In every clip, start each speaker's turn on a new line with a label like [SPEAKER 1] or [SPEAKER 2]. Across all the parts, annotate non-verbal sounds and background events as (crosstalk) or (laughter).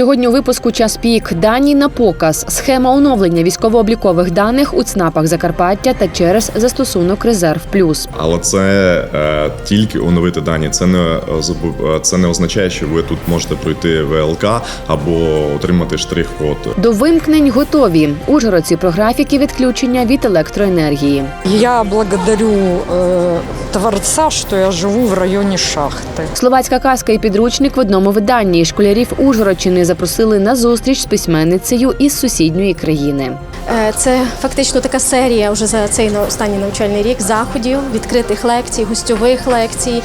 [SPEAKER 1] Сьогодні у випуску час пік дані на показ, схема оновлення військово-облікових даних у ЦНАПах Закарпаття та через застосунок Резерв Плюс.
[SPEAKER 2] Але це е, тільки оновити дані. Це не е, е, це не означає, що ви тут можете пройти ВЛК або отримати штрих-код.
[SPEAKER 1] До вимкнень готові. Ужгородці про графіки відключення від електроенергії.
[SPEAKER 3] Я благодарю э, Творца, що я живу в районі шахти.
[SPEAKER 1] Словацька казка і підручник в одному виданні. Школярів Ужгородщини запросили на зустріч з письменницею із сусідньої країни.
[SPEAKER 4] Е, Це фактично така серія вже за цей останній навчальний рік заходів, відкритих лекцій, гостьових лекцій.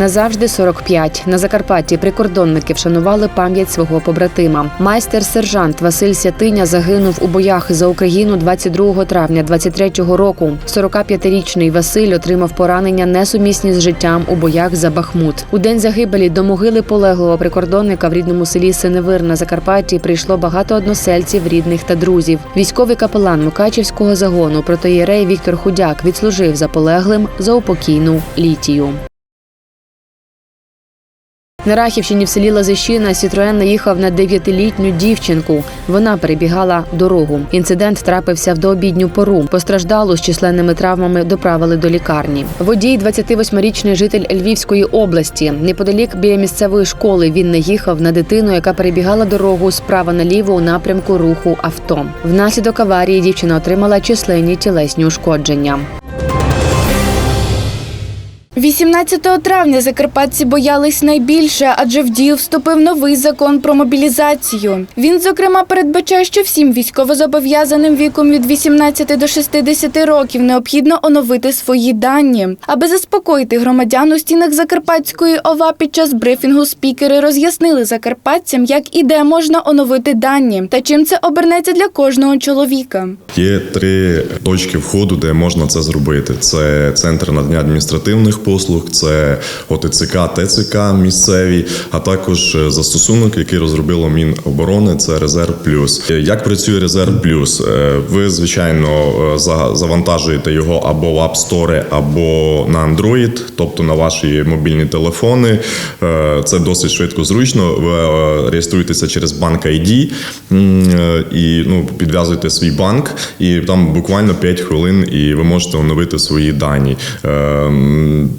[SPEAKER 1] Назавжди 45. На Закарпатті прикордонники вшанували пам'ять свого побратима. Майстер-сержант Василь Сятиня загинув у боях за Україну 22 травня 23-го року. 45-річний Василь отримав поранення несумісні з життям у боях за Бахмут. У день загибелі до могили полеглого прикордонника в рідному селі Синевир на Закарпатті прийшло багато односельців, рідних та друзів. Військовий капелан Мукачівського загону протоєрей Віктор Худяк відслужив за полеглим за упокійну літію. На Рахівщині в селі Лазищина Сітроен наїхав на дев'ятилітню дівчинку. Вона перебігала дорогу. Інцидент трапився в дообідню пору. Постраждалу з численними травмами доправили до лікарні. Водій, 28-річний житель Львівської області. Неподалік біля місцевої школи він наїхав на дитину, яка перебігала дорогу справа наліво у напрямку руху авто. Внаслідок аварії дівчина отримала численні тілесні ушкодження.
[SPEAKER 5] 18 травня закарпатці боялись найбільше, адже в дію вступив новий закон про мобілізацію. Він, зокрема, передбачає, що всім військовозобов'язаним віком від 18 до 60 років необхідно оновити свої дані. Аби заспокоїти громадян у стінах Закарпатської ОВА під час брифінгу спікери роз'яснили закарпатцям, як і де можна оновити дані, та чим це обернеться для кожного чоловіка.
[SPEAKER 2] Є три точки входу, де можна це зробити: це центр надання адміністративних послуг, це ОТЦК, ТЦК місцеві, а також е, застосунок, який розробило Міноборони, це Резерв Плюс. Е, Як працює Резерв Плюс? Е, Ви звичайно завантажуєте його або в App Store, або на Android, тобто на ваші мобільні телефони. Це досить швидко зручно. Ви реєструєтеся через банк ID і ну, підв'язуєте свій банк, і там буквально 5 хвилин, і ви можете оновити свої дані.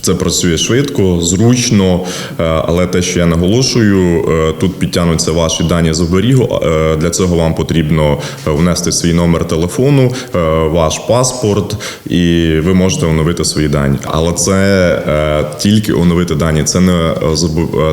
[SPEAKER 2] Це працює швидко, зручно, е, але те, що я наголошую, е, тут підтягнуться ваші дані з оберігу. Е, Для цього вам потрібно внести свій номер телефону, ваш паспорт, і ви можете оновити свої дані. Але це тільки оновити дані. Це не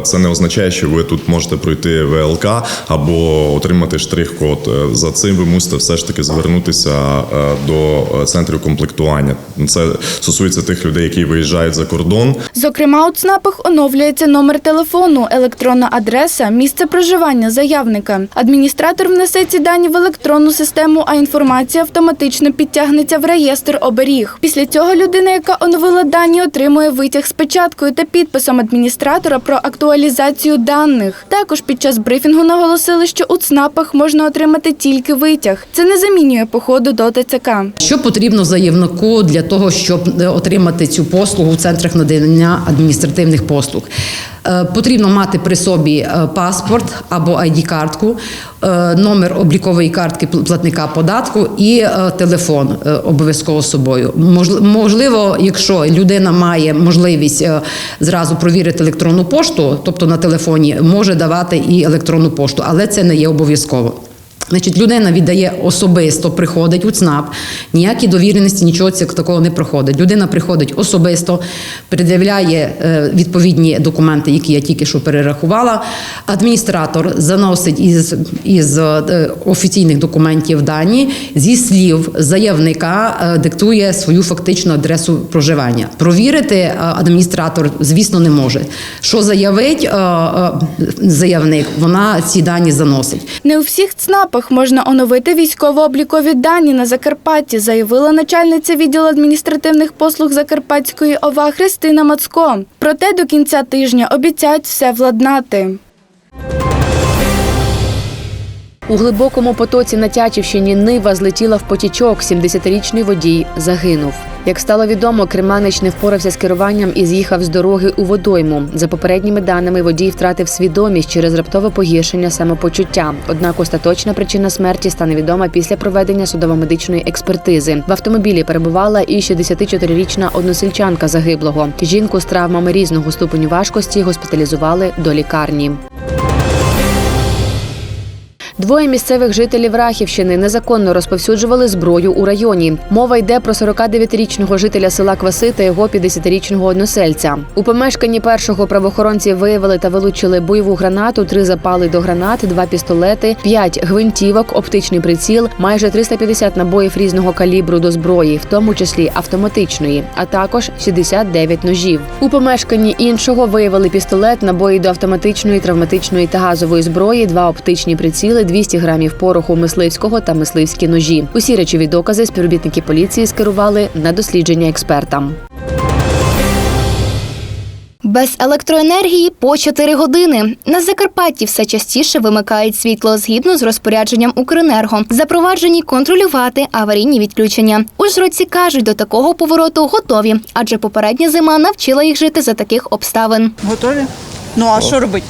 [SPEAKER 2] це не означає, що ви тут можете пройти ВЛК або отримати штрих-код. За цим ви мусите все ж таки звернутися до центрів комплектування. Це стосується тих людей, які виїжджають за кордон.
[SPEAKER 5] Зокрема, у ЦНАПах оновлюється номер телефону, електронна адреса, місце проживання заявника. Адміністратор внесе ці дані в електронну систему, а інформація автоматично підтягнеться в реєстр оберіг. Після цього людина, яка оновила дані, отримує витяг з печаткою та підписом адміністратора про актуалізацію даних. Також під час брифінгу наголосили, що у ЦНАПах можна отримати тільки витяг. Це не замінює походу до ТЦК.
[SPEAKER 6] Що потрібно заявнику для того, щоб е, отримати цю послугу в центрах надання адміністративних послуг? Е, Потрібно мати при собі е, паспорт або ID-картку, е, номер облікової картки платника податку і телефон обов'язково з собою. Можливо, якщо людина має можливість зразу провірити електронну пошту, тобто на телефоні, може давати і електронну пошту, але це не є обов'язково. Значить, людина віддає особисто, приходить у ЦНАП, ніякі довіреності, нічого такого не проходить. Людина приходить особисто, пред'являє е, відповідні документи, які я тільки що перерахувала. Адміністратор заносить із, із е, офіційних документів дані, зі слів заявника е, диктує свою фактичну адресу проживання. Провірити адміністратор, звісно, не може. Що заявить заявник, вона ці дані заносить.
[SPEAKER 5] Не у всіх ЦНАПах можна оновити військово-облікові дані на Закарпатті, заявила начальниця відділу адміністративних послуг Закарпатської ОВА Христина Мацко. Проте до кінця тижня обіцяють все владнати.
[SPEAKER 1] У глибокому потоці на Тячівщині Нива злетіла в потічок. 70-річний водій загинув. Як стало відомо, Креманич не впорався з керуванням і з'їхав з дороги у водойму. За попередніми даними, водій втратив свідомість через раптове погіршення самопочуття. Однак остаточна причина смерті стане відома після проведення судово-медичної експертизи. В автомобілі перебувала і 64-річна односельчанка загиблого. Жінку з травмами різного ступеню важкості госпіталізували до лікарні. Двоє місцевих жителів Рахівщини незаконно розповсюджували зброю у районі. Мова йде про 49-річного жителя села Кваси та його 50-річного односельця. У помешканні першого правоохоронці виявили та вилучили бойову гранату, три запали до гранат, два пістолети, п'ять гвинтівок, оптичний приціл, майже 350 набоїв різного калібру до зброї, в тому числі автоматичної, а також 69 ножів. У помешканні іншого виявили пістолет, набої до автоматичної, травматичної та газової зброї, два оптичні приціли, 200 грамів пороху мисливського та мисливські ножі. Усі речові докази співробітники поліції скерували на дослідження експертам.
[SPEAKER 7] Без електроенергії по 4 години. На Закарпатті все частіше вимикають світло згідно з розпорядженням Укренерго. Запроваджені контролювати аварійні відключення. Ужгородці кажуть, до такого повороту готові, адже попередня зима навчила їх жити за таких обставин.
[SPEAKER 8] Готові? Ну а що робити?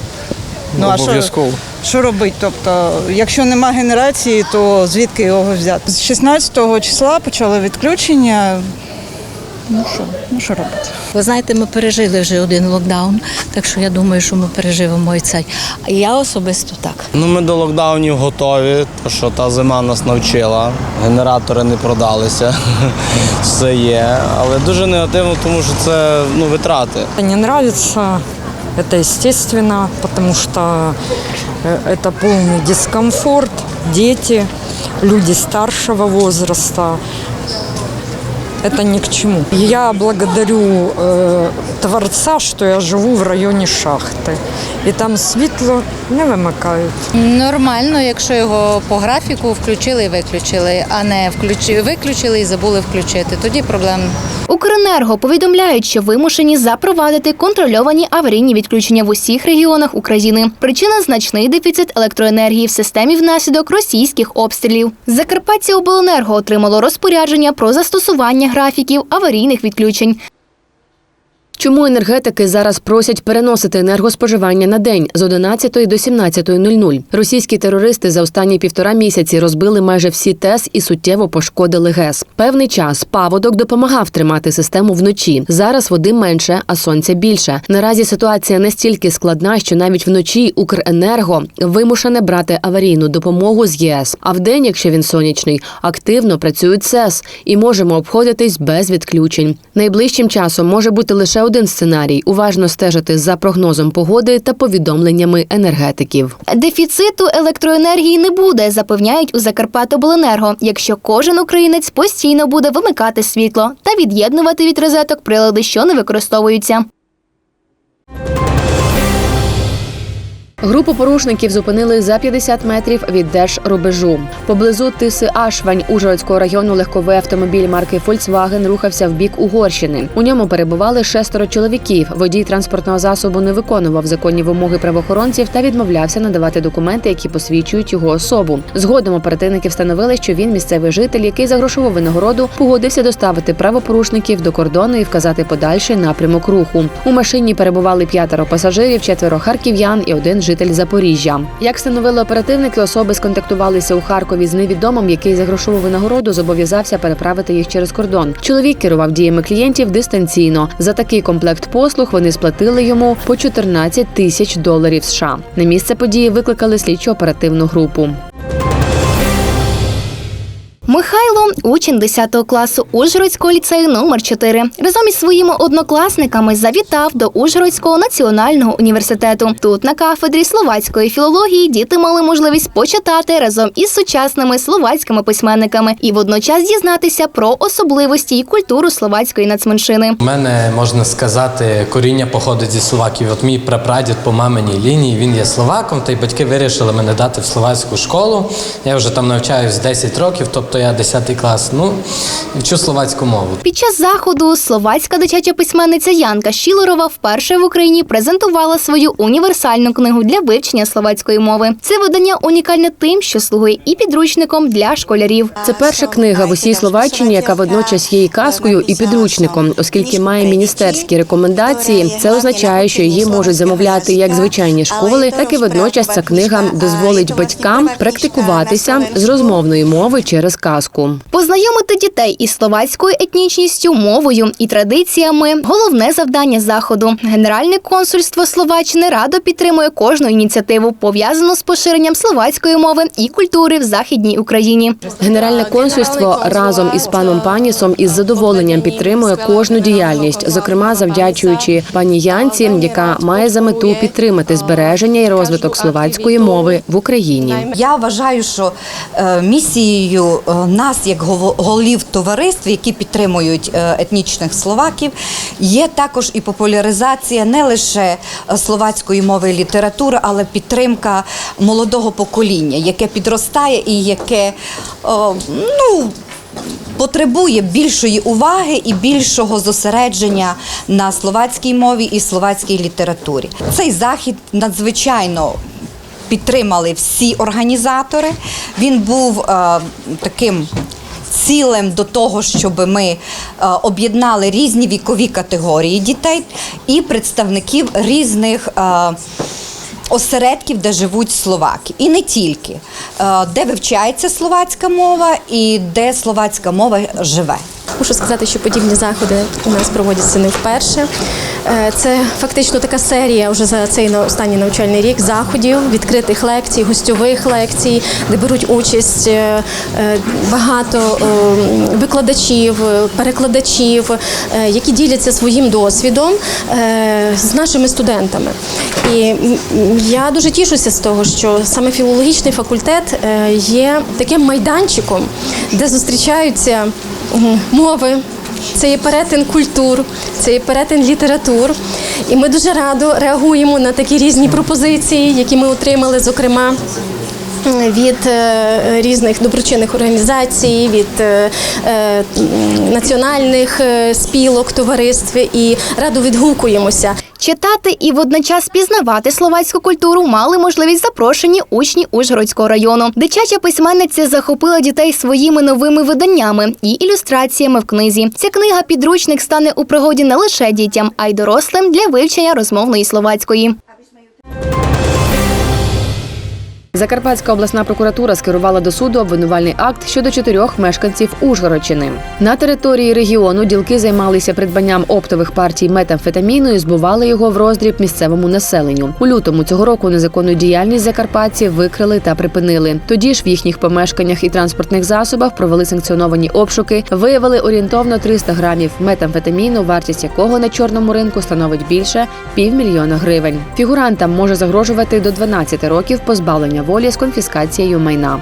[SPEAKER 8] Ну а що,
[SPEAKER 9] Обов'язково.
[SPEAKER 8] що робити? Тобто, якщо нема генерації, то звідки його взяти? З 16 числа почали відключення. Ну що, ну що робити?
[SPEAKER 10] Ви знаєте, ми пережили вже один локдаун, так що я думаю, що ми переживемо і цей. А я особисто так.
[SPEAKER 9] Ну, ми до локдаунів готові, тому що та зима нас навчила. Генератори не продалися, (laughs) все є. Але дуже негативно, тому що це ну, витрати.
[SPEAKER 3] Не нравится, это естественно, потому что э, это полный дискомфорт, дети, люди старшего возраста. Это ни к чему. Я благодарю Творца, что я живу в районе шахты. І там світло не вимикають.
[SPEAKER 11] Нормально, якщо його по графіку включили і виключили, а не включи, виключили і забули включити. Тоді проблем
[SPEAKER 7] Укренерго повідомляють, що вимушені запровадити контрольовані аварійні відключення в усіх регіонах України. Причина значний дефіцит електроенергії в системі внаслідок російських обстрілів. Закарпаття обленерго отримало розпорядження про застосування графіків аварійних відключень.
[SPEAKER 1] Чому енергетики зараз просять переносити енергоспоживання на день з 11 до 17.00? Російські терористи за останні півтора місяці розбили майже всі ТЕС і суттєво пошкодили ГЕС. Певний час паводок допомагав тримати систему вночі. Зараз води менше, а сонця більше. Наразі ситуація настільки складна, що навіть вночі Укренерго вимушене брати аварійну допомогу з ЄС. А вдень, якщо він сонячний, активно працюють СЕС і можемо обходитись без відключень. Найближчим часом може бути лише один сценарій: уважно стежити за прогнозом погоди та повідомленнями енергетиків.
[SPEAKER 7] Дефіциту електроенергії не буде, запевняють у Закарпатобленерго, якщо кожен українець постійно буде вимикати світло та від'єднувати від розеток прилади, що не використовуються.
[SPEAKER 1] Групу порушників зупинили за 50 метрів від держрубежу. Поблизу Тиси Ашвань Ужгородського району легковий автомобіль марки Volkswagen рухався в бік Угорщини. У ньому перебували шестеро чоловіків. Водій транспортного засобу не виконував законні вимоги правоохоронців та відмовлявся надавати документи, які посвідчують його особу. Згодом оперативники встановили, що він місцевий житель, який за грошову винагороду погодився доставити правопорушників до кордону і вказати подальший напрямок руху. У машині перебували п'ятеро пасажирів, четверо харків'ян і один житель Запоріжжя. Як встановили оперативники, особи сконтактувалися у Харкові з невідомим, який за грошову винагороду зобов'язався переправити їх через кордон. Чоловік керував діями клієнтів дистанційно. За такий комплект послуг вони сплатили йому по 14 тисяч доларів США. На місце події викликали слідчо оперативну групу.
[SPEAKER 7] Учень 10 класу Ужгородського ліцею номер 4 Разом із своїми однокласниками завітав до Ужгородського національного університету. Тут на кафедрі словацької філології діти мали можливість почитати разом із сучасними словацькими письменниками і водночас дізнатися про особливості і культуру словацької нацменшини.
[SPEAKER 12] У мене можна сказати, коріння походить зі Словакії. От мій прапрадід по маминій лінії він є словаком, та й батьки вирішили мене дати в словацьку школу. Я вже там навчаюсь 10 років, тобто я 10 клас. Ну, вчу словацьку мову.
[SPEAKER 7] Під час заходу словацька дитяча письменниця Янка Щілорова вперше в Україні презентувала свою універсальну книгу для вивчення словацької мови. Це видання унікальне тим, що слугує і підручником для школярів.
[SPEAKER 1] Це перша книга в усій Словаччині, яка водночас є і казкою, і підручником, оскільки має міністерські рекомендації. Це означає, що її можуть замовляти як звичайні школи, так і водночас ця книга дозволить батькам практикуватися з розмовної мови через казку.
[SPEAKER 7] Познайомити дітей із словацькою етнічністю, мовою і традиціями головне завдання заходу. Генеральне консульство Словаччини радо підтримує кожну ініціативу, пов'язану з поширенням словацької мови і культури в західній Україні.
[SPEAKER 1] Генеральне консульство разом із паном Панісом із задоволенням підтримує кожну діяльність, зокрема завдячуючи пані Янці, яка має за мету підтримати збереження і розвиток словацької мови в Україні.
[SPEAKER 13] Я вважаю, що е, місією е, нас, як гово- голів товариств, які підтримують е, етнічних словаків, є також і популяризація не лише е, словацької мови і літератури, але підтримка молодого покоління, яке підростає і яке ну. Потребує більшої уваги і більшого зосередження на словацькій мові і словацькій літературі. Цей захід надзвичайно підтримали всі організатори. Він був е, таким. Цілем до того, щоб ми е, об'єднали різні вікові категорії дітей і представників різних е, осередків, де живуть словаки. І не тільки, е, де вивчається словацька мова і де словацька мова живе.
[SPEAKER 4] Мушу сказати, що подібні заходи у нас проводяться не вперше. Е, Це фактично така серія вже за цей останній навчальний рік заходів, відкритих лекцій, гостьових лекцій, де беруть участь е, е, багато викладачів, перекладачів, які діляться своїм досвідом з нашими студентами. І я дуже тішуся з того, що саме філологічний факультет є таким майданчиком, де зустрічаються мови. Це є перетин культур, це є перетин літератур. І ми дуже радо реагуємо на такі різні пропозиції, які ми отримали, зокрема. Від е, різних доброчинних організацій, від е, е, національних спілок, товариств і радо відгукуємося.
[SPEAKER 7] Читати і водночас пізнавати словацьку культуру мали можливість запрошені учні Ужгородського району. Дитяча письменниця захопила дітей своїми новими виданнями і ілюстраціями в книзі. Ця книга підручник стане у пригоді не лише дітям, а й дорослим для вивчення розмовної словацької.
[SPEAKER 1] Закарпатська обласна прокуратура скерувала до суду обвинувальний акт щодо чотирьох мешканців Ужгородщини. На території регіону ділки займалися придбанням оптових партій метамфетаміну і збували його в роздріб місцевому населенню. У лютому цього року незаконну діяльність закарпатців викрили та припинили. Тоді ж в їхніх помешканнях і транспортних засобах провели санкціоновані обшуки, виявили орієнтовно 300 грамів метамфетаміну, вартість якого на чорному ринку становить більше півмільйона гривень. Фігурантам може загрожувати до 12 років волі з конфіскацією майна.